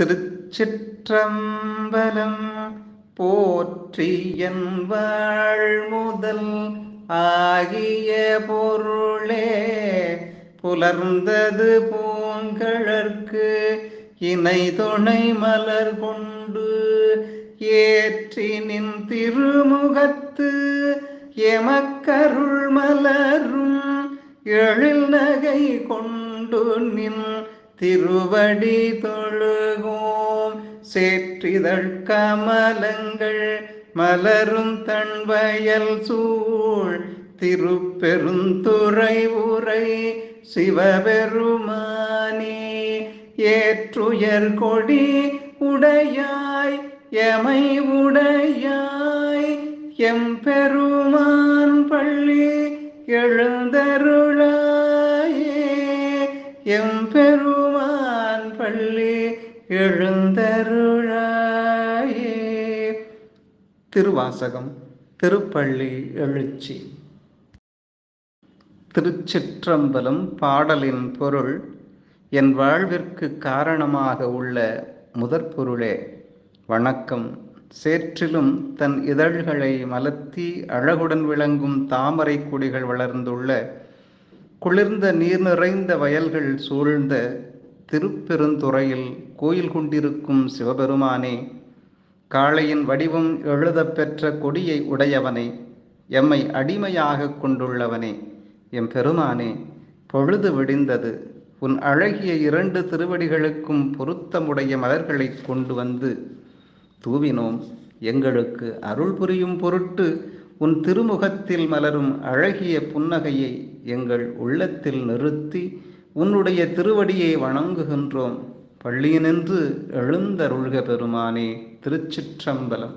திருச்சிற்றம்பலம் போற்றியன் வாழ் முதல் ஆகிய பொருளே. புலர்ந்தது பூங்கழற்கு இணை துணை மலர் கொண்டு ஏற்றினின் திருமுகத்து எமக்கருள் மலரும் எழில் நகை கொண்டு நின் திருவடி தொழுகோம். சேற்றிதழ் கமலங்கள் மலரும் தன்வயல் சூழ். திருப்பெருந்துறை உரை சிவபெருமானே ஏற்றுயர் கொடி உடையாய் எமை உடையாய். எம்பெருமான் பள்ளி எழுந்தருளாயே எம்பெருமான் பள்ளி எழுந்தருளாயே. திருவாசகம் திருப்பள்ளி எழுச்சி. திருச்சிற்றம்பலம் பாடலின் பொருள் என் வாழ்விற்கு காரணமாக உள்ள முதற் பொருளே. வணக்கம். சேற்றிலும் தன் இதழ்களை மலர்த்தி அழகுடன் விளங்கும் தாமரை கொடிகள் வளர்ந்துள்ள குளிர்ந்த நீர் நிறைந்த வயல்கள் சூழ்ந்த திருப்பெருந்துறையில் கோயில் கொண்டிருக்கும் சிவபெருமானே காளையின் வடிவம் எழுதப் பெற்ற கொடியை உடையவனே எம்மை அடிமையாக கொண்டுள்ளவனே. எம் பெருமானே பொழுது விடிந்தது. உன் அழகிய இரண்டு திருவடிகளுக்கும் பொருத்தமுடைய மலர்களை கொண்டு வந்து தூவினோம். எங்களுக்கு அருள் புரியும் பொருட்டு உன் திருமுகத்தில் மலரும் அழகிய புன்னகையை எங்கள் உள்ளத்தில் நிறுத்தி உன்னுடைய திருவடியை வணங்குகின்றோம். பள்ளியினின்று எழுந்தருள்க பெருமானே திருச்சிற்றம்பலம்.